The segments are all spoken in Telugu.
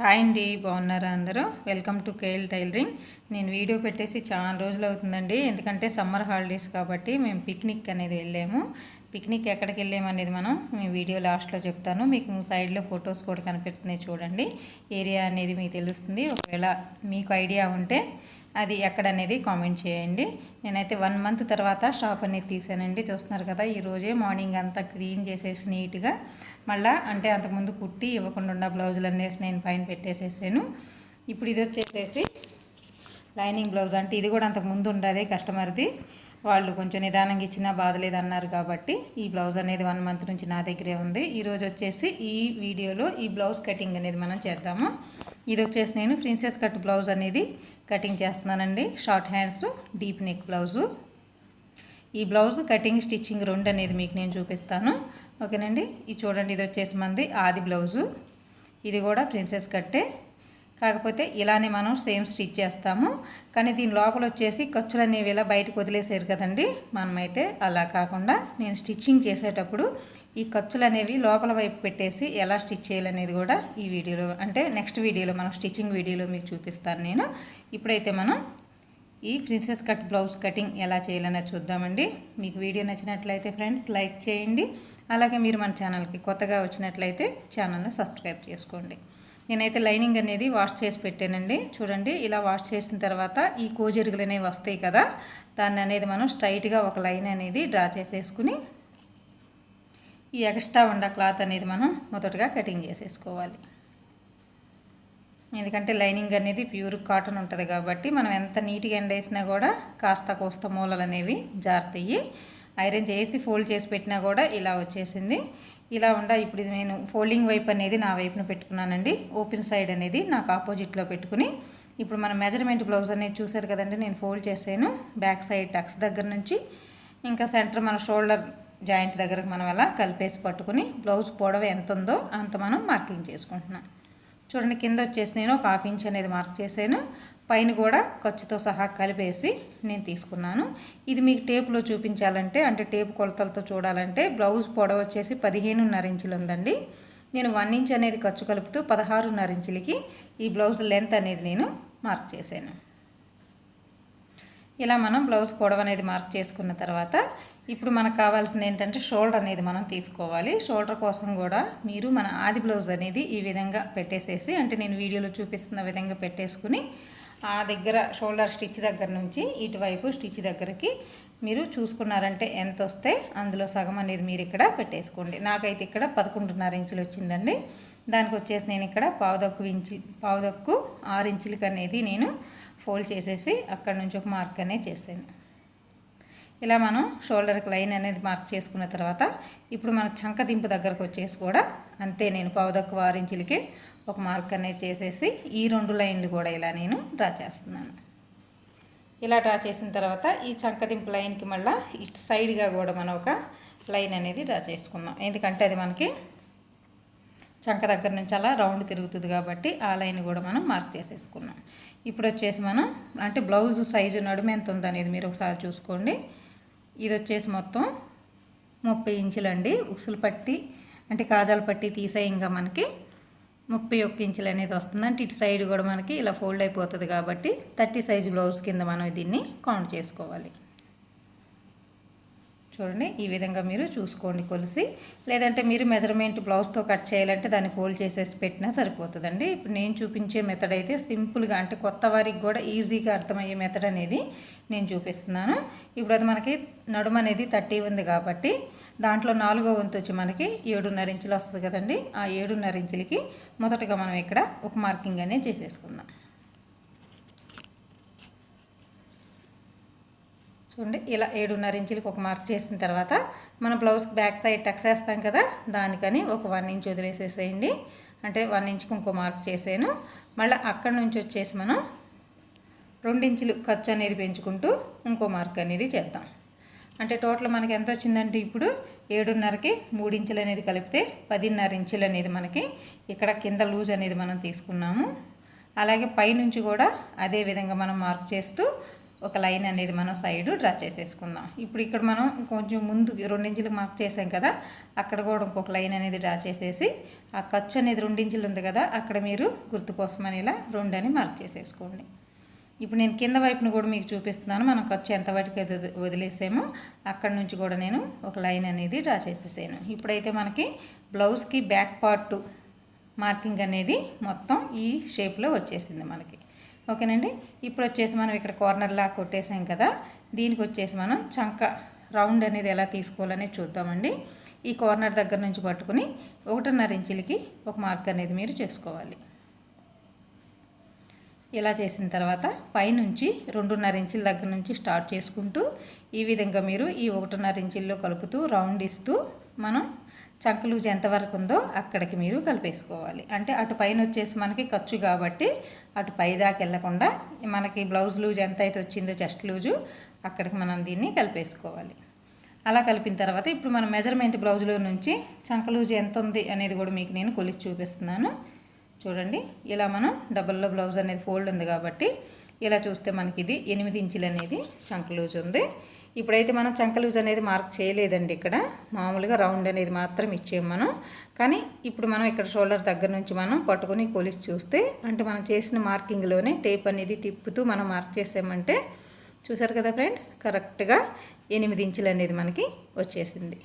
హాయ్ అండి బాగున్నారా అందరూ? Welcome to K L tailoring. నేను వీడియో పెట్టేసి చాలా రోజులు అవుతుందండి. ఎందుకంటే సమ్మర్ హాలిడేస్ కాబట్టి మేము పిక్నిక్ అనేది వెళ్ళాము. పిక్నిక్ ఎక్కడికి వెళ్ళాము అనేది మనం మీ వీడియో లాస్ట్లో చెప్తాను. మీకు సైడ్లో ఫొటోస్ కూడా కనిపిస్తున్నాయి చూడండి. ఏరియా అనేది మీకు తెలుస్తుంది. ఒకవేళ మీకు ఐడియా ఉంటే అది ఎక్కడ అనేది కామెంట్ చేయండి. నేనైతే వన్ మంత్ తర్వాత షాప్ అనేది తీసానండి. చూస్తున్నారు కదా ఈరోజే మార్నింగ్ అంతా క్లీన్ చేసేసి నీట్గా మళ్ళా అంటే అంతకుముందు కుట్టి ఇవ్వకుండా ఉన్న బ్లౌజులు అనేసి నేను పైన పెట్టేసేసాను. ఇప్పుడు ఇది వచ్చేసేసి లైనింగ్ బ్లౌజ్ అంటే ఇది కూడా అంతకు ముందు కస్టమర్ది. వాళ్ళు కొంచెం నిదానంగా ఇచ్చినా బాధలేదు అన్నారు కాబట్టి ఈ బ్లౌజ్ అనేది వన్ మంత్ నుంచి నా దగ్గరే ఉంది. ఈరోజు వచ్చేసి ఈ వీడియోలో ఈ బ్లౌజ్ కటింగ్ అనేది మనం చేద్దాము. ఇది వచ్చేసి నేను ప్రిన్సెస్ కట్ బ్లౌజ్ అనేది కటింగ్ చేస్తున్నానండి. Short hands deep neck blouse. ఈ బ్లౌజ్ కటింగ్ స్టిచ్చింగ్ రెండు అనేది మీకు నేను చూపిస్తాను. ఓకేనండి? ఇది చూడండి ఇది వచ్చేసి మంది ఆది బ్లౌజు. ఇది కూడా ప్రిన్సెస్ కట్టే. కాకపోతే ఇలానే మనం సేమ్ స్టిచ్ చేస్తాము. కానీ దీని లోపల వచ్చేసి ఖర్చులు అనేవి ఇలా బయటకు వదిలేసారు కదండి. మనమైతే అలా కాకుండా నేను స్టిచ్చింగ్ చేసేటప్పుడు ఈ ఖర్చులు అనేవి లోపల వైపు పెట్టేసి ఎలా స్టిచ్ చేయాలనేది కూడా ఈ వీడియోలో అంటే నెక్స్ట్ వీడియోలో మనం స్టిచ్చింగ్ వీడియోలో మీకు చూపిస్తాను నేను. ఇప్పుడైతే మనం ఈ ప్రిన్సెస్ కట్ బ్లౌజ్ కటింగ్ ఎలా చేయాలనే చూద్దామండి. మీకు వీడియో నచ్చినట్లయితే ఫ్రెండ్స్ లైక్ చేయండి. అలాగే మీరు మన ఛానల్కి కొత్తగా వచ్చినట్లయితే ఛానల్ని సబ్స్క్రైబ్ చేసుకోండి. నేనైతే లైనింగ్ అనేది వాష్ చేసి పెట్టానండి. చూడండి ఇలా వాష్ చేసిన తర్వాత ఈ కోజెరుగులు అనేవి వస్తాయి కదా దాన్ని అనేది మనం స్ట్రైట్గా ఒక లైన్ అనేది డ్రా చేసేసుకుని ఈ ఎక్స్ట్రా ఉండ క్లాత్ అనేది మనం మొదటగా కటింగ్ చేసేసుకోవాలి. ఎందుకంటే లైనింగ్ అనేది ప్యూర్ కాటన్ ఉంటుంది కాబట్టి మనం ఎంత నీట్గా ఎండ వేసినా కూడా కాస్త కోస్త మూలలు అనేవి జారుతాయి. ఐరన్ చేసి ఫోల్డ్ చేసి పెట్టినా కూడా ఇలా వచ్చేసింది. ఇలా ఉండా ఇప్పుడు ఇది నేను ఫోల్డింగ్ వైపు అనేది నా వైపున పెట్టుకున్నానండి. ఓపెన్ సైడ్ అనేది నాకు ఆపోజిట్లో పెట్టుకుని ఇప్పుడు మన మెజర్మెంట్ బ్లౌజ్ అనేది చూసారు కదండి నేను ఫోల్డ్ చేసాను బ్యాక్ సైడ్ టక్స్ దగ్గర నుంచి ఇంకా సెంటర్ మన షోల్డర్ జాయింట్ దగ్గరకు మనం అలా కలిపేసి పట్టుకుని బ్లౌజ్ పొడవ ఎంత ఉందో అంత మనం మార్కింగ్ చేసుకుంటున్నాం. చూడండి కింద వచ్చేసి నేను ఒక హాఫ్ ఇంచ్ అనేది మార్క్ చేశాను. పైన కూడా ఖర్చుతో సహా కలిపేసి నేను తీసుకున్నాను. ఇది మీకు టేపులో చూపించాలంటే అంటే టేపు కొలతలతో చూడాలంటే బ్లౌజ్ పొడవ వచ్చేసి పదిహేనున్నర ఇంచులు ఉందండి. నేను వన్ ఇంచ్ అనేది ఖర్చు కలుపుతూ పదహారున్నర ఇంచులకి ఈ బ్లౌజ్ లెంత్ అనేది నేను మార్క్ చేశాను. ఇలా మనం బ్లౌజ్ పొడవ అనేది మార్క్ చేసుకున్న తర్వాత ఇప్పుడు మనకు కావాల్సింది ఏంటంటే షోల్డర్ అనేది మనం తీసుకోవాలి. షోల్డర్ కోసం కూడా మీరు మన ఆది బ్లౌజ్ అనేది ఈ విధంగా పెట్టేసేసి అంటే నేను వీడియోలో చూపిస్తున్న విధంగా పెట్టేసుకుని ఆ దగ్గర షోల్డర్ స్టిచ్ దగ్గర నుంచి ఇటువైపు స్టిచ్ దగ్గరికి మీరు చూసుకున్నారంటే ఎంత వస్తే అందులో సగం అనేది మీరు ఇక్కడ పెట్టేసుకోండి. నాకైతే ఇక్కడ పదకొండున్నర ఇంచులు వచ్చిందండి. దానికి వచ్చేసి నేను ఇక్కడ పావుదొక్కు ఇంచి పావుదొక్కు ఆరు ఇంచులకి అనేది నేను ఫోల్డ్ చేసేసి అక్కడ నుంచి ఒక మార్క్ అనేది చేశాను. ఇలా మనం షోల్డర్కి లైన్ అనేది మార్క్ చేసుకున్న తర్వాత ఇప్పుడు మన చంక దింపు దగ్గరకు వచ్చేసి కూడా అంతే నేను పావుదొక్కు ఆరు ఇంచులకి ఒక మార్క్ అనేది చేసేసి ఈ రెండు లైన్లు కూడా ఇలా నేను డ్రా చేస్తున్నాను. ఇలా డ్రా చేసిన తర్వాత ఈ చంకదింపు లైన్కి మళ్ళీ ఇటు సైడ్గా కూడా మనం ఒక లైన్ అనేది డ్రా చేసుకున్నాం ఎందుకంటే అది మనకి చంక దగ్గర నుంచి అలా రౌండ్ తిరుగుతుంది కాబట్టి ఆ లైన్ కూడా మనం మార్క్ చేసేసుకున్నాం. ఇప్పుడు వచ్చేసి మనం అంటే బ్లౌజ్ సైజు నడుము ఎంత ఉందనేది మీరు ఒకసారి చూసుకోండి. ఇది వచ్చేసి మొత్తం ముప్పై ఇంచులండి. ఉక్సులు పట్టి అంటే కాజాలు పట్టి తీసే ఇంకా మనకి ముప్పై ఒక్క ఇంచులు అనేది వస్తుంది. అంటే ఇటు సైడ్ కూడా మనకి ఇలా ఫోల్డ్ అయిపోతుంది కాబట్టి థర్టీ సైజ్ బ్లౌజ్ కింద మనం దీన్ని కౌంట్ చేసుకోవాలి. చూడండి ఈ విధంగా మీరు చూసుకోండి కొలిసి. లేదంటే మీరు మెజర్మెంట్ బ్లౌజ్తో కట్ చేయాలంటే దాన్ని ఫోల్డ్ చేసేసి పెట్టినా సరిపోతుందండి. ఇప్పుడు నేను చూపించే మెథడ్ అయితే సింపుల్గా అంటే కొత్త వారికి కూడా ఈజీగా అర్థమయ్యే మెథడ్ అనేది నేను చూపిస్తున్నాను. ఇప్పుడు అది మనకి నడుము అనేది థర్టీ ఉంది కాబట్టి దాంట్లో నాలుగో వంతు వచ్చి మనకి ఏడున్నర ఇంచులు వస్తుంది కదండి. ఆ ఏడున్నర ఇంచులకి మొదటగా మనం ఇక్కడ ఒక మార్కింగ్ అనేది చేసేసుకుందాం. చూడండి ఇలా ఏడున్నర ఇంచులకి ఒక మార్క్ చేసిన తర్వాత మనం బ్లౌజ్కి బ్యాక్ సైడ్ టక్స్ వేస్తాం కదా దానికని ఒక వన్ ఇంచ్ వదిలేసేసేయండి. అంటే వన్ ఇంచ్కి ఇంకో మార్క్ చేసాను మళ్ళీ అక్కడ నుంచి వచ్చేసి మనం రెండించులు ఖర్చు అనేది పెంచుకుంటూ ఇంకో మార్క్ అనేది చేద్దాం. అంటే టోటల్ మనకి ఎంత వచ్చిందంటే ఇప్పుడు ఏడున్నరకి మూడించులు అనేది కలిపితే పదిన్నర ఇంచులు అనేది మనకి ఇక్కడ కింద లూజ్ అనేది మనం తీసుకున్నాము. అలాగే పైనుంచి కూడా అదే విధంగా మనం మార్క్ చేస్తూ ఒక లైన్ అనేది మనం సైడ్ డ్రా చేసేసుకుందాం. ఇప్పుడు ఇక్కడ మనం కొంచెం ముందు రెండించులకు మార్క్ చేసాం కదా అక్కడ కూడా ఇంకొక లైన్ అనేది డ్రా చేసేసి ఆ ఖర్చు అనేది రెండించులు ఉంది కదా అక్కడ మీరు గుర్తు కోసమని ఇలా రెండు అని మార్క్ చేసేసుకోండి. ఇప్పుడు నేను కింద వైపును కూడా మీకు చూపిస్తున్నాను. మనం ఖర్చు ఎంత వాటికి వది- వదిలేసామో అక్కడ నుంచి కూడా నేను ఒక లైన్ అనేది డ్రా చేసేసాను. ఇప్పుడైతే మనకి బ్లౌజ్కి బ్యాక్ పార్ట్ మార్కింగ్ అనేది మొత్తం ఈ షేప్లో వచ్చేసింది మనకి. ఓకేనండి? ఇప్పుడు వచ్చేసి మనం ఇక్కడ కార్నర్లా కొట్టేసాం కదా దీనికి వచ్చేసి మనం చంక రౌండ్ అనేది ఎలా తీసుకోవాలనేది చూద్దామండి. ఈ కార్నర్ దగ్గర నుంచి పట్టుకుని ఒకటిన్నర ఇంచులకి ఒక మార్క్ అనేది మీరు చేసుకోవాలి. ఇలా చేసిన తర్వాత పైనుంచి రెండున్నర ఇంచుల దగ్గర నుంచి స్టార్ట్ చేసుకుంటూ ఈ విధంగా మీరు ఈ ఒకటిన్నర ఇంచుల్లో కలుపుతూ రౌండ్ ఇస్తూ మనం చంకలూజ్ ఎంతవరకు ఉందో అక్కడికి మీరు కలిపేసుకోవాలి. అంటే అటు పైన వచ్చేసి మనకి ఖర్చు కాబట్టి అటు పై దాకా వెళ్ళకుండా మనకి బ్లౌజ్ లూజ్ ఎంత అయితే వచ్చిందో చెస్ట్ లూజు అక్కడికి మనం దీన్ని కలిపేసుకోవాలి. అలా కలిపిన తర్వాత ఇప్పుడు మనం మెజర్మెంట్ బ్లౌజ్లో నుంచి చంకలూజ్ ఎంత ఉంది అనేది కూడా మీకు నేను కొలిచి చూపిస్తున్నాను. చూడండి ఇలా మనం డబల్లో బ్లౌజ్ అనేది ఫోల్డ్ ఉంది కాబట్టి ఇలా చూస్తే మనకి ఇది ఎనిమిది ఇంచులు అనేది చంక లూజ్ ఉంది. ఇప్పుడైతే మనం చంక లూజ్ అనేది మార్క్ చేయలేదండి ఇక్కడ. మామూలుగా రౌండ్ అనేది మాత్రం ఇచ్చాం మనం. కానీ ఇప్పుడు మనం ఇక్కడ షోల్డర్ దగ్గర నుంచి మనం పట్టుకొని కొలిసి చూస్తే అంటే మనం చేసిన మార్కింగ్లోనే టేప్ అనేది తిప్పుతూ మనం మార్క్ చేసామంటే చూసారు కదా ఫ్రెండ్స్ కరెక్ట్గా ఎనిమిది ఇంచులు అనేది మనకి వచ్చేసింది.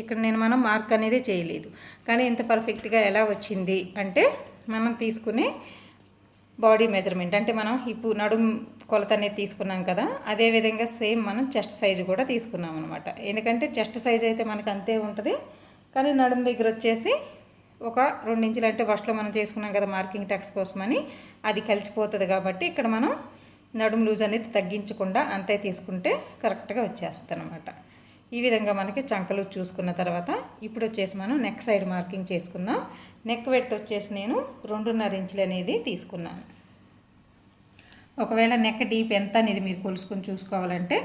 ఇక్కడ నేను మనం మార్క్ అనేది చేయలేదు. కానీ ఇంత పర్ఫెక్ట్గా ఎలా వచ్చింది అంటే మనం తీసుకునే బాడీ మెజర్మెంట్. అంటే మనం హిప్ నడుం కొలత అనేది తీసుకున్నాం కదా అదే విధంగా సేమ్ మనం చెస్ట్ సైజు కూడా తీసుకున్నాం అనమాట ఎందుకంటే చెస్ట్ సైజు అయితే మనకు అంతే ఉంటుంది. కానీ నడుం దగ్గర వచ్చేసి ఒక రెండు ఇంచులు అంటే ఫస్ట్లో మనం చేసుకున్నాం కదా మార్కింగ్ టాక్స్ కోసమని అది కలిసిపోతుంది కాబట్టి ఇక్కడ మనం నడుము లూజ్ అనేది తగ్గించకుండా అంతే తీసుకుంటే కరెక్ట్గా వచ్చేస్తుంది అనమాట ఈ విధంగా మనకి చంకలు చూసుకున్న తర్వాత ఇప్పుడు వచ్చేసి మనం నెక్ సైడ్ మార్కింగ్ చేసుకుందాం. నెక్ వెడ్త్ వచ్చేసి నేను రెండున్నర ఇంచులు అనేది తీసుకున్నాను. ఒకవేళ నెక్ డీప్ ఎంత అనేది మీరు కొలుసుకొని చూసుకోవాలంటే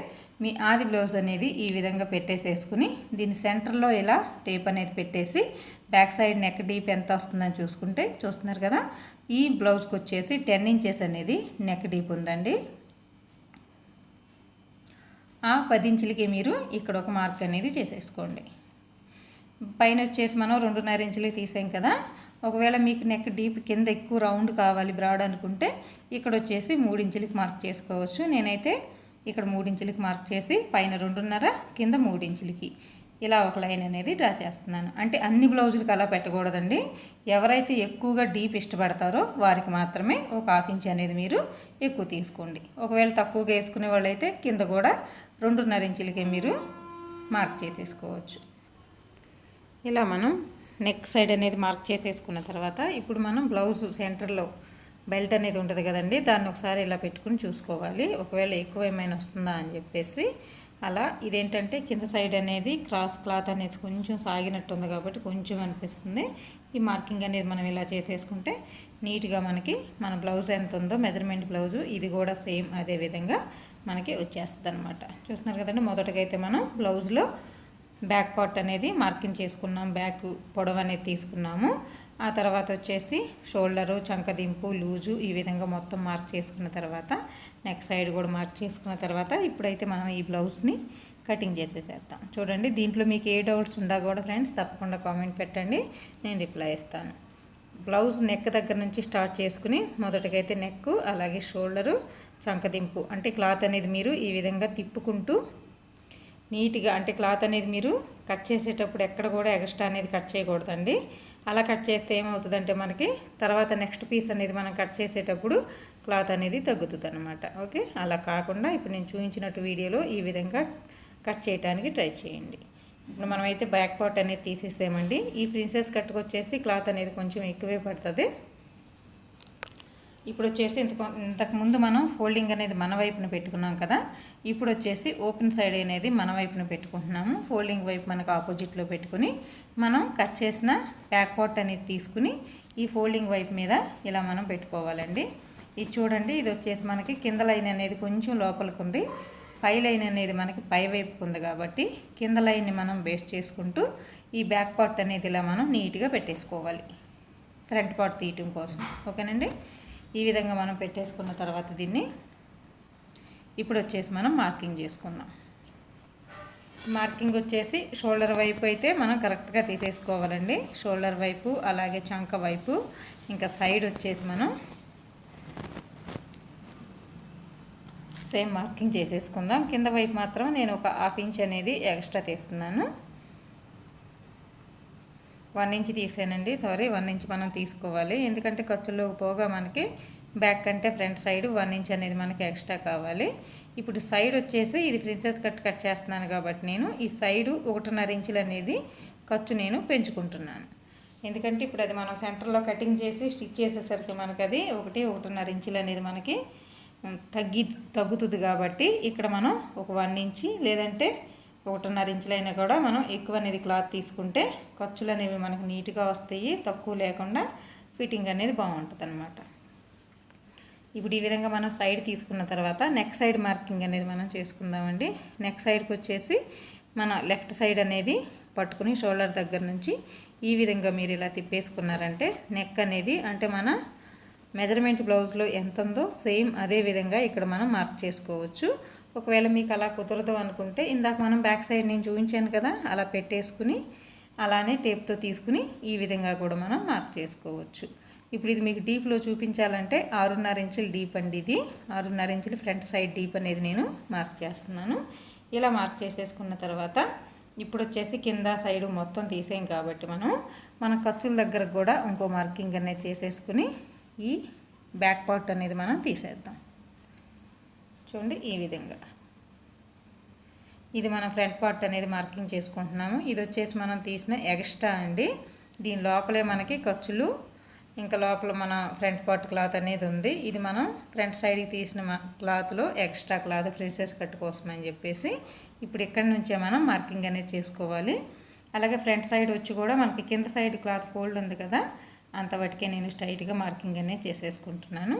మీ ఆది బ్లౌజ్ అనేది ఈ విధంగా పెట్టేసేసుకుని దీని సెంటర్లో ఇలా టేప్ అనేది పెట్టేసి బ్యాక్ సైడ్ నెక్ డీప్ ఎంత వస్తుందని చూసుకుంటే చూస్తున్నారు కదా? ఈ బ్లౌజ్కి వచ్చేసి టెన్ ఇంచెస్ అనేది నెక్ డీప్ ఉందండి. ఆ పదించులకి మీరు ఇక్కడ ఒక మార్క్ అనేది చేసేసుకోండి. పైన వచ్చేసి మనం రెండున్నర ఇంచులకి తీసాం కదా. ఒకవేళ మీకు నెక్ డీప్ కింద ఎక్కువ రౌండ్ కావాలి బ్రాడ్ అనుకుంటే ఇక్కడ వచ్చేసి మూడు ఇంచులకి మార్క్ చేసుకోవచ్చు. నేనైతే ఇక్కడ మూడించులకి మార్క్ చేసి పైన రెండున్నర కింద మూడు ఇంచులకి ఇలా ఒక లైన్ అనేది డ్రా చేస్తున్నాను. అంటే అన్ని బ్లౌజులకు అలా పెట్టకూడదండి. ఎవరైతే ఎక్కువగా డీప్ ఇష్టపడతారో వారికి మాత్రమే ఒక హాఫ్ ఇంచ్ అనేది మీరు ఎక్కువ తీసుకోండి. ఒకవేళ తక్కువగా వేసుకునే వాళ్ళైతే కింద కూడా రెండున్నర ఇంచులకే మీరు మార్క్ చేసేసుకోవచ్చు. ఇలా మనం నెక్ సైడ్ అనేది మార్క్ చేసేసుకున్న తర్వాత ఇప్పుడు మనం బ్లౌజ్ సెంటర్లో బెల్ట్ అనేది ఉంటుంది కదండి దాన్ని ఒకసారి ఇలా పెట్టుకుని చూసుకోవాలి. ఒకవేళ ఎక్కువ ఏమైనా వస్తుందా అని చెప్పేసి అలా ఇదేంటంటే కింద సైడ్ అనేది క్రాస్ క్లాత్ అనేది కొంచెం సాగినట్టు ఉంది కాబట్టి కొంచెం అనిపిస్తుంది. ఈ మార్కింగ్ అనేది మనం ఇలా చేసేసుకుంటే నీట్గా మనకి మన బ్లౌజ్ ఎంత ఉందో మెజర్మెంట్ బ్లౌజు ఇది కూడా సేమ్ అదే విధంగా మనకి వచ్చేస్తుంది అనమాట చూస్తున్నారు కదండి మొదటకైతే మనం బ్లౌజ్లో బ్యాక్ పార్ట్ అనేది మార్కింగ్ చేసుకున్నాం బ్యాక్ పొడవు అనేది తీసుకున్నాము. ఆ తర్వాత వచ్చేసి షోల్డరు చంకదింపు లూజు ఈ విధంగా మొత్తం మార్క్ చేసుకున్న తర్వాత నెక్ సైడ్ కూడా మార్క్ చేసుకున్న తర్వాత ఇప్పుడైతే మనం ఈ బ్లౌజ్ని కటింగ్ చేసేసేద్దాం. చూడండి దీంట్లో మీకు ఏ డౌట్స్ ఉందా కూడా ఫ్రెండ్స్ తప్పకుండా కామెంట్ పెట్టండి నేను రిప్లై ఇస్తాను. బ్లౌజ్ నెక్ దగ్గర నుంచి స్టార్ట్ చేసుకుని మొదటకైతే నెక్ అలాగే షోల్డరు చంకదింపు. అంటే క్లాత్ అనేది మీరు ఈ విధంగా తిప్పుకుంటూ నీట్గా అంటే క్లాత్ అనేది మీరు కట్ చేసేటప్పుడు ఎక్కడ కూడా ఎక్స్ట్రా అనేది కట్ చేయకూడదండి. అలా కట్ చేస్తే ఏమవుతుందంటే మనకి తర్వాత నెక్స్ట్ పీస్ అనేది మనం కట్ చేసేటప్పుడు క్లాత్ అనేది తగ్గుతుంది అనమాట ఓకే? అలా కాకుండా ఇప్పుడు నేను చూపించినట్టు వీడియోలో ఈ విధంగా కట్ చేయడానికి ట్రై చేయండి. ఇప్పుడు మనమైతే బ్యాక్ పార్ట్ అనేది తీసేసామండి ఈ ప్రిన్సెస్ కట్టుకొచ్చేసి క్లాత్ అనేది కొంచెం ఎక్కువే పడుతుంది. ఇప్పుడు వచ్చేసి ఇంత ఇంతకు ముందు మనం ఫోల్డింగ్ అనేది మన వైపున పెట్టుకున్నాం కదా ఇప్పుడు వచ్చేసి ఓపెన్ సైడ్ అనేది మన వైపున పెట్టుకుంటున్నాము. ఫోల్డింగ్ వైపు మనకు ఆపోజిట్లో పెట్టుకుని మనం కట్ చేసిన బ్యాక్ పాట్ అనేది తీసుకుని ఈ ఫోల్డింగ్ వైపు మీద ఇలా మనం పెట్టుకోవాలండి. ఇది చూడండి ఇది వచ్చేసి మనకి కింద లైన్ అనేది కొంచెం లోపలికి ఉంది. పై లైన్ అనేది మనకి పై వైపుకు ఉంది కాబట్టి కింద లైన్ని మనం బేస్ చేసుకుంటూ ఈ బ్యాక్ పార్ట్ అనేది ఇలా మనం నీట్గా పెట్టేసుకోవాలి. ఫ్రంట్ పార్ట్ తీయటం కోసం. ఓకేనండి? ఈ విధంగా మనం పెట్టేసుకున్న తర్వాత దీన్ని ఇప్పుడు వచ్చేసి మనం మార్కింగ్ చేసుకుందాం. మార్కింగ్ వచ్చేసి షోల్డర్ వైపు అయితే మనం కరెక్ట్గా తీసేసుకోవాలండి. షోల్డర్ వైపు అలాగే చంక వైపు ఇంకా సైడ్ వచ్చేసి మనం సేమ్ మార్కింగ్ చేసేసుకుందాం. కింద వైపు మాత్రం నేను ఒక హాఫ్ ఇంచ్ అనేది ఎక్స్ట్రా తీస్తున్నాను. వన్ ఇంచ్ తీసానండి. సారీ వన్ ఇంచ్ మనం తీసుకోవాలి. ఎందుకంటే ఖర్చులో పోగా మనకి బ్యాక్ కంటే ఫ్రంట్ సైడ్ వన్ ఇంచ్ అనేది మనకి ఎక్స్ట్రా కావాలి. ఇప్పుడు సైడ్ వచ్చేసి ఇది ప్రిన్సెస్ కట్ కట్ చేస్తున్నాను కాబట్టి నేను ఈ సైడు ఒకటిన్నర ఇంచులు అనేది ఖర్చు నేను పెంచుకుంటున్నాను. ఎందుకంటే ఇప్పుడు అది మనం సెంటర్లో కటింగ్ చేసి స్టిచ్ చేసేసరికి మనకి అది ఒకటి ఒకటిన్నర ఇంచులు అనేది మనకి తగ్గి తగ్గుతుంది కాబట్టి ఇక్కడ మనం ఒక వన్ ఇంచి లేదంటే ఒకటిన్నర ఇంచులైనా కూడా మనం ఎక్కువ అనేది క్లాత్ తీసుకుంటే ఖర్చులు అనేవి మనకు నీట్గా వస్తాయి తక్కువ లేకుండా ఫిట్టింగ్ అనేది బాగుంటుంది అనమాట ఇప్పుడు ఈ విధంగా మనం సైడ్ తీసుకున్న తర్వాత నెక్ సైడ్ మార్కింగ్ అనేది మనం చేసుకుందామండి. నెక్ సైడ్కి వచ్చేసి మన లెఫ్ట్ సైడ్ అనేది పట్టుకుని షోల్డర్ దగ్గర నుంచి ఈ విధంగా మీరు ఇలా తిప్పేసుకున్నారంటే నెక్ అనేది అంటే మన మెజర్మెంట్ బ్లౌజ్లో ఎంత ఉందో సేమ్ అదే విధంగా ఇక్కడ మనం మార్క్ చేసుకోవచ్చు. ఒకవేళ మీకు అలా కుదరదు అనుకుంటే ఇందాక మనం బ్యాక్ సైడ్ నేను చూపించాను కదా అలా పెట్టేసుకుని అలానే టేప్తో తీసుకుని ఈ విధంగా కూడా మనం మార్క్ చేసుకోవచ్చు. ఇప్పుడు ఇది మీకు డీప్లో చూపించాలంటే ఆరున్నర ఇంచులు డీప్ అండి ఇది. ఆరున్నర ఇంచులు ఫ్రంట్ సైడ్ డీప్ అనేది నేను మార్క్ చేస్తున్నాను. ఇలా మార్క్ చేసేసుకున్న తర్వాత ఇప్పుడు వచ్చేసి కింద సైడు మొత్తం తీసేం కాబట్టి మనం మన ఖర్చుల దగ్గర కూడా ఇంకో మార్కింగ్ అనేది చేసేసుకుని ఈ బ్యాక్ పార్ట్ అనేది మనం తీసేద్దాం. చూడండి ఈ విధంగా. ఇది మన ఫ్రంట్ పార్ట్ అనేది మార్కింగ్ చేసుకుంటున్నాము. ఇది వచ్చేసి మనం తీసిన ఎక్స్ట్రా అండి. దీని లోపలే మనకి ఖర్చులు ఇంకా లోపల మన ఫ్రంట్ పార్ట్ క్లాత్ అనేది ఉంది. ఇది మనం ఫ్రంట్ సైడ్కి తీసిన క్లాత్లో ఎక్స్ట్రా క్లాత్ ప్రిన్సెస్ కట్ కోసం అని చెప్పేసి ఇప్పుడు ఇక్కడి నుంచే మనం మార్కింగ్ అనేది చేసుకోవాలి. అలాగే ఫ్రంట్ సైడ్ వచ్చి కూడా మనకి కింద సైడ్ క్లాత్ ఫోల్డ్ ఉంది కదా అంతవరకే నేను స్ట్రైట్గా మార్కింగ్ అనేది చేసేసుకుంటున్నాను.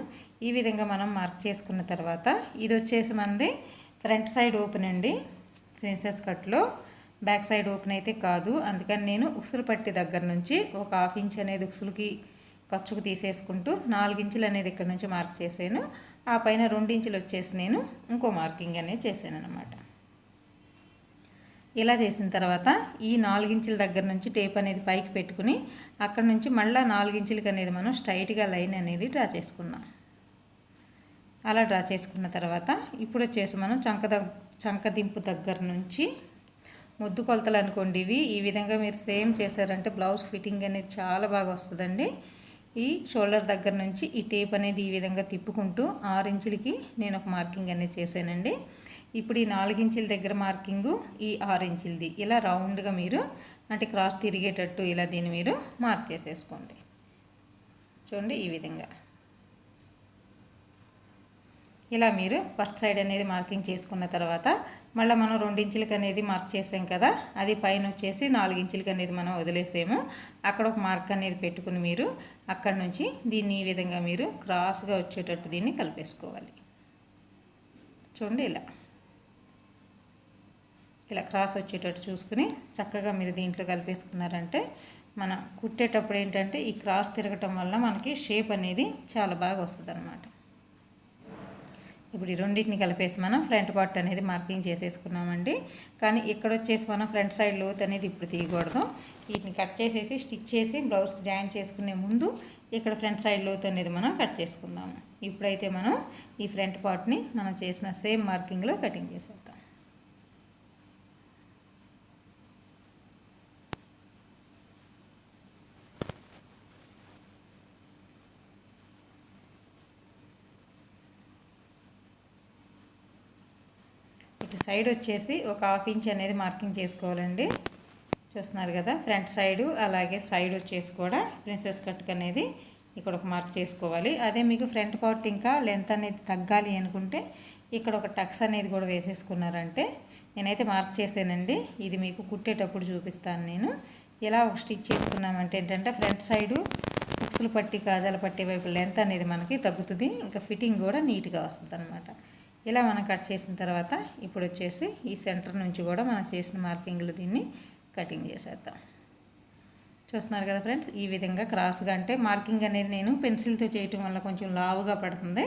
ఈ విధంగా మనం మార్క్ చేసుకున్న తర్వాత ఇది వచ్చేసి మనది ఫ్రంట్ సైడ్ ఓపెన్ అండి ప్రిన్సెస్ కట్లో. బ్యాక్ సైడ్ ఓపెన్ అయితే కాదు. అందుకని నేను ఉసులు పట్టి దగ్గర నుంచి ఒక హాఫ్ ఇంచ్ అనేది ఉసులుకి ఖర్చుకు తీసేసుకుంటూ నాలుగించులు అనేది ఇక్కడ నుంచి మార్క్ చేశాను. ఆ పైన రెండించులు వచ్చేసి నేను ఇంకో మార్కింగ్ అనేది చేశాను అనమాట ఇలా చేసిన తర్వాత ఈ నాలుగించుల దగ్గర నుంచి టేప్ అనేది పైకి పెట్టుకుని అక్కడ నుంచి మళ్ళీ నాలుగించులకి అనేది మనం స్ట్రైట్గా లైన్ అనేది డ్రా చేసుకుందాం. అలా డ్రా చేసుకున్న తర్వాత ఇప్పుడు వచ్చేసి మనం చంక చంకదింపు దగ్గర నుంచి ముద్దు కొలతలు అనుకోండి ఇవి. ఈ విధంగా మీరు సేమ్ చేశారంటే బ్లౌజ్ ఫిట్టింగ్ అనేది చాలా బాగా వస్తుందండి. ఈ షోల్డర్ దగ్గర నుంచి ఈ టేప్ అనేది ఈ విధంగా తిప్పుకుంటూ ఆరు ఇంచులకి నేను ఒక మార్కింగ్ అనేది చేశానండి. ఇప్పుడు ఈ నాలుగించుల దగ్గర మార్కింగు ఈ ఆరు ఇంచులది ఇలా రౌండ్గా మీరు అంటే క్రాస్ తిరిగేటట్టు ఇలా దీన్ని మీరు మార్క్ చేసేసుకోండి. చూడండి ఈ విధంగా. ఇలా మీరు ఫస్ట్ సైడ్ అనేది మార్కింగ్ చేసుకున్న తర్వాత మళ్ళీ మనం రెండించులకి అనేది మార్క్ చేసాం కదా అది పైన వచ్చేసి నాలుగించులకి అనేది మనం వదిలేసాము. అక్కడ ఒక మార్క్ అనేది పెట్టుకుని మీరు అక్కడ నుంచి దీన్ని ఈ విధంగా మీరు క్రాస్గా వచ్చేటట్టు దీన్ని కలిపేసుకోవాలి. చూడండి ఇలా. ఇలా క్రాస్ వచ్చేటట్టు చూసుకుని చక్కగా మీరు దీంట్లో కలిపేసుకున్నారంటే మన కుట్టేటప్పుడు ఏంటంటే ఈ క్రాస్ తిరగటం వల్ల మనకి షేప్ అనేది చాలా బాగా వస్తుంది అనమాట ఇప్పుడు ఈ రెండింటిని కలిపేసి మనం ఫ్రంట్ పార్ట్ అనేది మార్కింగ్ చేసేసుకున్నామండి. కానీ ఇక్కడ వచ్చేసి మనం ఫ్రంట్ సైడ్ లోత్ అనేది ఇప్పుడు తీయకూడదు. వీటిని కట్ చేసేసి స్టిచ్ చేసి బ్లౌజ్కి జాయిన్ చేసుకునే ముందు ఇక్కడ ఫ్రంట్ సైడ్ లోత్ అనేది మనం కట్ చేసుకుందాము. ఇప్పుడైతే మనం ఈ ఫ్రంట్ పార్ట్ని మనం చేసిన సేమ్ మార్కింగ్లో కటింగ్ చేసేద్దాం ఇటు సైడ్ వచ్చేసి ఒక హాఫ్ ఇంచ్ అనేది మార్కింగ్ చేసుకోవాలండి. చూస్తున్నారు కదా ఫ్రంట్ సైడు అలాగే సైడ్ వచ్చేసి కూడా ప్రిన్సెస్ కట్కి అనేది ఇక్కడ ఒక మార్క్ చేసుకోవాలి. అదే మీకు ఫ్రంట్ పార్ట్ ఇంకా లెంత్ అనేది తగ్గాలి అనుకుంటే ఇక్కడ ఒక టక్స్ అనేది కూడా వేసేసుకున్నారంటే నేనైతే మార్క్ చేశానండి. ఇది మీకు కుట్టేటప్పుడు చూపిస్తాను నేను. ఇలా ఒక స్టిచ్ చేసుకున్నామంటే ఏంటంటే ఫ్రంట్ సైడు ఉక్సులు పట్టి కాజాలు పట్టే వైపు లెంత్ అనేది మనకి తగ్గుతుంది. ఇంకా ఫిట్టింగ్ కూడా నీట్గా వస్తుంది అనమాట ఇలా మనం కట్ చేసిన తర్వాత ఇప్పుడు వచ్చేసి ఈ సెంటర్ నుంచి కూడా మనం చేసిన మార్కింగ్లు దీన్ని కటింగ్ చేసేద్దాం. చూస్తున్నారు కదా ఫ్రెండ్స్ ఈ విధంగా క్రాస్గా అంటే మార్కింగ్ అనేది నేను పెన్సిల్తో చేయటం వల్ల కొంచెం లావుగా పడుతుంది.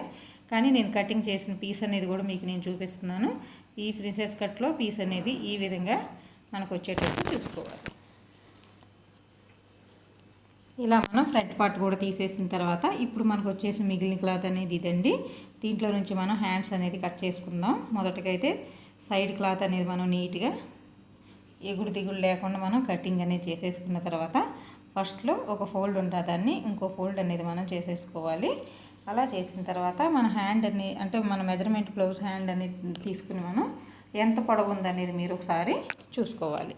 కానీ నేను కటింగ్ చేసిన పీస్ అనేది కూడా మీకు నేను చూపిస్తున్నాను. ఈ ప్రిన్సెస్ కట్లో పీస్ అనేది ఈ విధంగా మనకు వచ్చేటట్టు చూసుకోవాలి. ఇలా మనం ఫ్రంట్ పార్ట్ కూడా తీసేసిన తర్వాత ఇప్పుడు మనకు వచ్చేసి మిగిలిన క్లాత్ అనేది ఇదండి. దీంట్లో నుంచి మనం హ్యాండ్స్ అనేది కట్ చేసుకుందాం. మొదటగా అయితే సైడ్ క్లాత్ అనేది మనం నీట్గా ఎగుడు దిగుడు లేకుండా మనం కటింగ్ అనేది చేసేసుకున్న తర్వాత ఫస్ట్లో ఒక ఫోల్డ్ ఉంటుంది. దాన్ని ఇంకో ఫోల్డ్ అనేది మనం చేసేసుకోవాలి. అలా చేసిన తర్వాత మన హ్యాండ్ అని అంటే మన మెజర్మెంట్ బ్లౌజ్ హ్యాండ్ అనేది తీసుకుని మనం ఎంత పొడవు ఉందనేది మీరు ఒకసారి చూసుకోవాలి.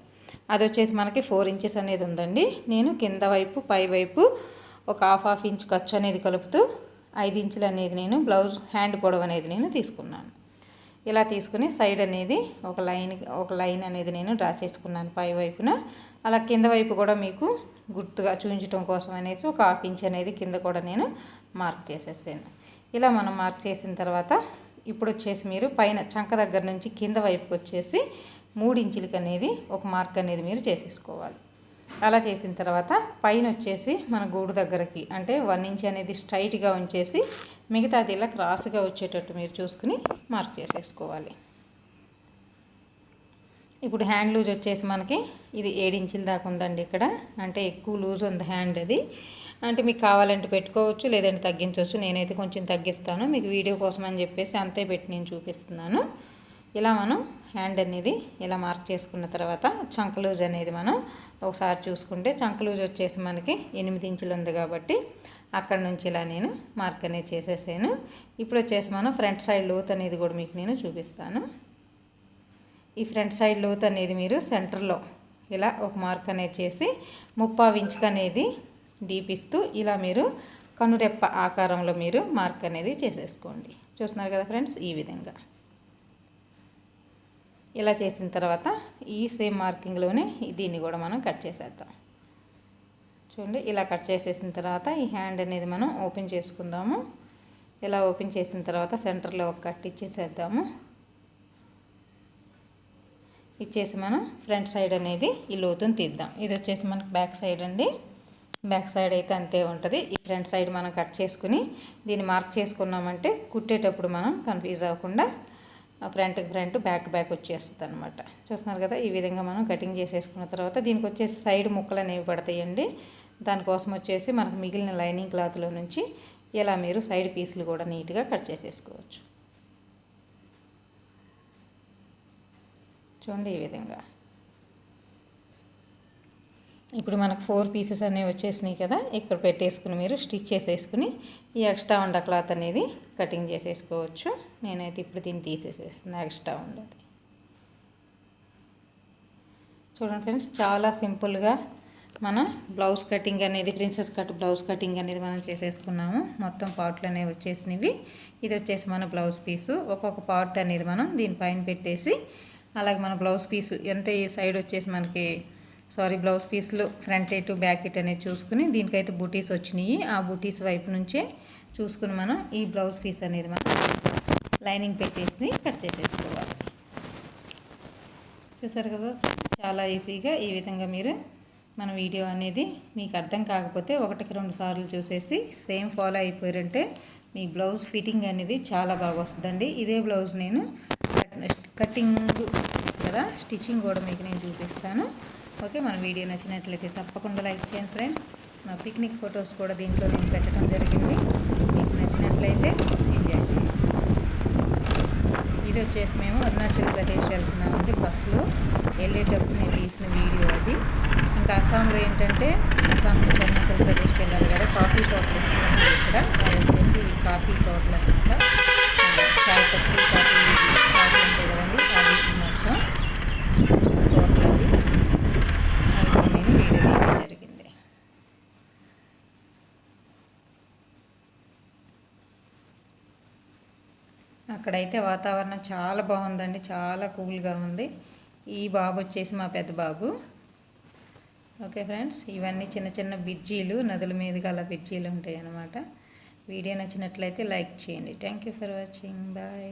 అది వచ్చేసి మనకి ఫోర్ ఇంచెస్ అనేది ఉందండి. నేను కింద వైపు పై వైపు ఒక హాఫ్ హాఫ్ ఇంచ్ ఖర్చు అనేది కలుపుతూ ఐదు ఇంచులు అనేది నేను బ్లౌజ్ హ్యాండ్ పొడవు అనేది నేను తీసుకున్నాను. ఇలా తీసుకుని సైడ్ అనేది ఒక లైన్ ఒక లైన్ అనేది నేను డ్రా చేసుకున్నాను పై వైపున. అలా కింద వైపు కూడా మీకు గుర్తుగా చూపించడం కోసం అనేసి ఒక హాఫ్ ఇంచ్ అనేది కింద కూడా నేను మార్క్ చేసేసాను. ఇలా మనం మార్క్ చేసిన తర్వాత ఇప్పుడు వచ్చేసి మీరు పైన చంక దగ్గర నుంచి కింద వైపుకి వచ్చేసి మూడు ఇంచులకి అనేది ఒక మార్క్ అనేది మీరు చేసేసుకోవాలి. అలా చేసిన తర్వాత పైన వచ్చేసి మన గూడు దగ్గరకి అంటే వన్ ఇంచ్ అనేది స్ట్రైట్గా ఉంచేసి మిగతాది ఇలా క్రాస్గా వచ్చేటట్టు మీరు చూసుకుని మార్క్ చేసేసుకోవాలి. ఇప్పుడు హ్యాండ్ లూజ్ వచ్చేసి మనకి ఇది ఏడించుల దాకా ఉందండి ఇక్కడ. అంటే ఎక్కువ లూజ్ ఉంది హ్యాండ్ అది. అంటే మీకు కావాలంటే పెట్టుకోవచ్చు లేదంటే తగ్గించవచ్చు. నేనైతే కొంచెం తగ్గిస్తాను. మీకు వీడియో కోసం అని చెప్పేసి అంతే పెట్టి నేను చూపిస్తున్నాను. ఇలా మనం హ్యాండ్ అనేది ఇలా మార్క్ చేసుకున్న తర్వాత చంక లూజ్ అనేది మనం ఒకసారి చూసుకుంటే చంక లూజ్ వచ్చేసి మనకి ఎనిమిది ఇంచులు ఉంది కాబట్టి అక్కడ నుంచి ఇలా నేను మార్క్ అనేది చేసేసాను. ఇప్పుడు వచ్చేసి మనం ఫ్రంట్ సైడ్ లోత్ అనేది కూడా మీకు నేను చూపిస్తాను. ఈ ఫ్రంట్ సైడ్ లోత్ అనేది మీరు సెంటర్లో ఇలా ఒక మార్క్ అనేది చేసి ముప్పావు ఇంచుకు అనేది డీపిస్తూ ఇలా మీరు కనురెప్ప ఆకారంలో మీరు మార్క్ అనేది చేసేసుకోండి. చూస్తున్నారు కదా ఫ్రెండ్స్ ఈ విధంగా. ఇలా చేసిన తర్వాత ఈ సేమ్ మార్కింగ్లోనే దీన్ని కూడా మనం కట్ చేసేద్దాం. చూడండి ఇలా కట్ చేసేసిన తర్వాత ఈ హ్యాండ్ అనేది మనం ఓపెన్ చేసుకుందాము. ఇలా ఓపెన్ చేసిన తర్వాత సెంటర్లో ఒక కట్ ఇచ్చేసేద్దాము. ఇచ్చేసి మనం ఫ్రంట్ సైడ్ అనేది ఈ లోతుని తీద్దాం. ఇది వచ్చేసి మనకు బ్యాక్ సైడ్ అండి. బ్యాక్ సైడ్ అయితే అంతే ఉంటుంది. ఈ ఫ్రంట్ సైడ్ మనం కట్ చేసుకుని దీన్ని మార్క్ చేసుకున్నామంటే కుట్టేటప్పుడు మనం కన్ఫ్యూజ్ అవ్వకుండా ఫ్రంట్కి ఫ్రంట్ బ్యాక్ బ్యాక్ వచ్చేస్తుంది అనమాట చూస్తున్నారు కదా ఈ విధంగా మనం కటింగ్ చేసేసుకున్న తర్వాత దీనికి వచ్చేసి సైడ్ ముక్కలు అనేవి పడతాయండి. దానికోసం వచ్చేసి మనకు మిగిలిన లైనింగ్ క్లాత్లో నుంచి ఇలా మీరు సైడ్ పీసులు కూడా నీట్గా కట్ చేసేసుకోవచ్చు. చూడండి ఈ విధంగా. ఇప్పుడు మనకు ఫోర్ పీసెస్ అనేవి వచ్చేసినాయి కదా ఇక్కడ పెట్టేసుకుని మీరు స్టిచ్ చేసేసుకుని ఈ ఎక్స్ట్రా ఉండ క్లాత్ అనేది కటింగ్ చేసేసుకోవచ్చు. నేనైతే ఇప్పుడు దీన్ని తీసేసేస్తున్నా ఎక్స్ట్రా ఉండదు. చూడండి ఫ్రెండ్స్ చాలా సింపుల్గా మన బ్లౌజ్ కటింగ్ అనేది ప్రిన్సెస్ కట్ బ్లౌజ్ కటింగ్ అనేది మనం చేసేసుకున్నాము. మొత్తం పార్ట్లు అనేవి వచ్చేసినవి. ఇది వచ్చేసి మన బ్లౌజ్ పీసు. ఒక్కొక్క పార్ట్ అనేది మనం దీనిపైన పెట్టేసి అలాగే మన బ్లౌజ్ పీసు ఎంత ఈ సైడ్ వచ్చేసి మనకి సారీ బ్లౌజ్ పీస్లు ఫ్రంట్ ఎటు బ్యాక్ ఇటు అనేది చూసుకుని దీనికైతే బూటీస్ వచ్చినాయి. ఆ బూటీస్ వైపు నుంచే చూసుకుని మనం ఈ బ్లౌజ్ పీస్ అనేది మనం లైనింగ్ పెట్టేసి కట్ చేసేసుకోవాలి. చూసారు కదా చాలా ఈజీగా ఈ విధంగా మీరు మన వీడియో అనేది మీకు అర్థం కాకపోతే ఒకటికి రెండు సార్లు చూసేసి సేమ్ ఫాలో అయిపోయారంటే మీ బ్లౌజ్ ఫిట్టింగ్ అనేది చాలా బాగా వస్తుందండి. ఇదే బ్లౌజ్ నేను కటింగ్ కదా స్టిచ్చింగ్ కూడా మీకు నేను చూపిస్తాను. ఓకే మన వీడియో నచ్చినట్లయితే తప్పకుండా లైక్ చేయండి ఫ్రెండ్స్. మా పిక్నిక్ ఫొటోస్ కూడా దీంట్లో నేను పెట్టడం జరిగింది. మీకు నచ్చినట్లయితే ఎంజాయ్ చేయండి. ఇది వచ్చేసి మేము అరుణాచల్ ప్రదేశ్ వెళ్తున్నామండి బస్సులో. వెళ్ళేటప్పుడు నేను తీసిన వీడియో అది. ఇంకా అస్సాంలో ఏంటంటే అస్సాం నుంచి అరుణాచల్ ప్రదేశ్కి వెళ్ళాలి కదా కాఫీ తోటలు ఇక్కడ. వచ్చేసి కాఫీ తోటలు అనమాట చాయ్ పత్తి కాఫీ కాఫీ ఉంటాయి కదండి అవి మొత్తం తోటలు అవి అవి నేను వీడియో తీయడం జరిగింది అయితే వాతావరణం చాలా బాగుందండి చాలా కూల్గా ఉంది. ఈ బాబు వచ్చేసి మా పెద్ద బాబు. ఓకే ఫ్రెండ్స్ ఇవన్నీ చిన్న చిన్న బిర్జీలు నదుల మీదుగా అలా బిర్జీలు ఉంటాయి అన్నమాట వీడియో నచ్చినట్లయితే లైక్ చేయండి. Thank you for watching. Bye.